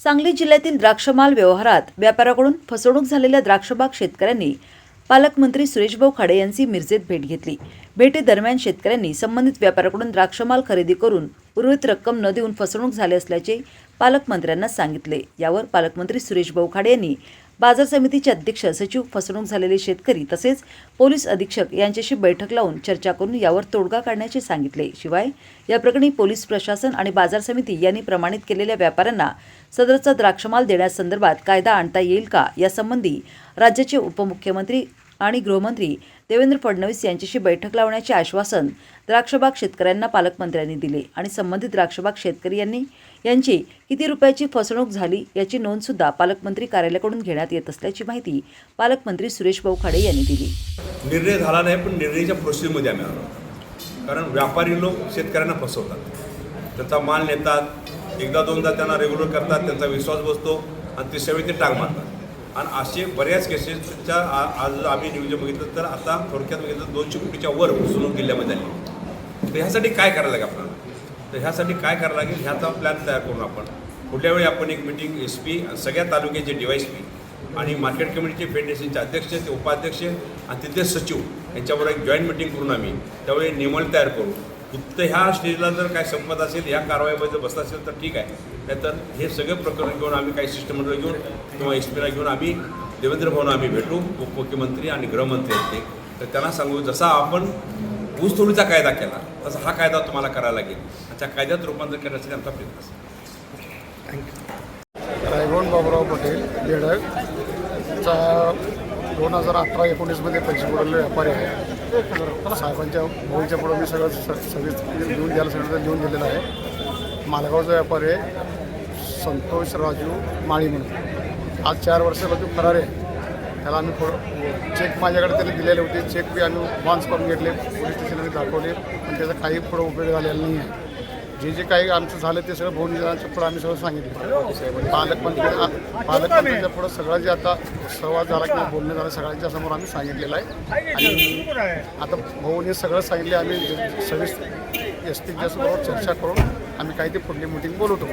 सांगली जिल्ह्यातील द्राक्षमाल व्यवहारात व्यापाऱ्याकडून फसवणूक झालेल्या द्राक्षबाग शेतकऱ्यांनी पालकमंत्री सुरेशभाऊ खाडे यांची मिरजेत भेट घेतली. भेटीदरम्यान शेतकऱ्यांनी संबंधित व्यापाऱ्याकडून द्राक्षमाल खरेदी करून उर्वरित रक्कम न देऊन फसवणूक झाली असल्याचे पालकमंत्र्यांना सांगितले. यावर पालकमंत्री सुरेश बौखाडे यांनी बाजार समितीचे अध्यक्ष सचिव फसवणूक झालेले शेतकरी तसेच पोलीस अधीक्षक यांच्याशी बैठक लावून चर्चा करून यावर तोडगा काढण्याचे सांगितले. शिवाय या प्रकरणी पोलीस प्रशासन आणि बाजार समिती यांनी प्रमाणित केलेल्या व्यापाऱ्यांना सदरचा द्राक्षमाल देण्यासंदर्भात कायदा आणता येईल का यासंबंधी राज्याचे उपमुख्यमंत्री आणि गृहमंत्री देवेंद्र फडणवीस यांच्याशी बैठक लावण्याचे आश्वासन द्राक्षबाग शेतकऱ्यांना पालकमंत्र्यांनी दिले आणि संबंधित द्राक्षबाग शेतकरी यांनी यांची किती रुपयाची फसवणूक झाली याची नोंदसुद्धा पालकमंत्री कार्यालयाकडून घेण्यात येत असल्याची माहिती पालकमंत्री सुरेश भाऊ खाडे यांनी दिली. निर्णय झाला नाही पण निर्णयाच्या प्रोसेसमध्ये आम्ही आलो. कारण व्यापारी लोक शेतकऱ्यांना फसवतात. त्याचा माल नेतात एकदा दोनदा त्यांना रेग्युलर करतात त्यांचा विश्वास बसतो आणि तिसऱ्या वेळी ते टांग मारतात. आणि असे बऱ्याच केसेसच्या आज आम्ही न्यूज बघितलं तर आता थोडक्यात बघितलं दोनशे कोटीच्या वर फसवणूक जिल्ह्यामध्ये झाली तर ह्यासाठी काय करायला लागेल आपल्याला? तर ह्यासाठी काय करायला लागेल? ह्याचा प्लॅन तयार करून आपण. पुढल्या वेळी आपण एक मिटिंग एस पी सगळ्या तालुक्याचे डी वाय पी आणि मार्केट कमिटीचे फेडरेशनचे अध्यक्ष ते उपाध्यक्ष आणि तिथले सचिव यांच्याबरोबर एक जॉईंट मिटिंग करून आम्ही त्यावेळी निमल तयार करू. फक्त ह्या स्टेजला जर काय संमत असेल ह्या कारवाईमध्ये जर बसत असेल तर ठीक आहे. नाहीतर हे सगळे प्रकरण घेऊन आम्ही काही शिष्टमंडळ घेऊन किंवा एस पीला घेऊन आम्ही देवेंद्र भवन आम्ही भेटू उपमुख्यमंत्री आणि गृहमंत्री आहेत ते तर त्यांना सांगू जसा आपण ऊसतोडीचा कायदा केला तसा हा कायदा तुम्हाला करायला लागेल. त्या कायद्यात रूपांतर करण्यासाठी आमचा प्रयत्न असेल. रायगोंड बाबुराव पटेल येडक दोन हजार अठरा एकोणीसमध्ये पैसे बुडवलेले व्यापारी आहे. साहेबांच्या भाऊच्या पुढं मी सगळं स- सगळी लिहून द्यायला सगळं लिहून दिलेलं आहे. मालगावचा व्यापारी आहे. संतोष राजू माळी म्हणून. आज चार वर्षापासून फरार आहे. त्याला आम्ही चेक माझ्याकडे त्याने दिलेले होते. चेक बी आम्ही वान्स करून घेतले. पोलीस स्टेशनमध्ये दाखवले. पण त्याचा काही पुढं उपयोग झालेला नाही आहे. जे जे काही आमचं झालं ते सगळं भवनिदानाच्या पुढं आम्ही सगळं सांगितलं. पालकमंत्री पालकमंत्र्यांच्या पुढं सगळं जे आता संवाद झाला किंवा बोलणं झालं सगळ्यांच्या समोर आम्ही सांगितलेलं आहे. आणि आता भाऊने सगळं सांगितले आम्ही सव्वीस एस पीच्या चर्चा करून आम्ही काही ते पुढली मिटिंग बोलवतो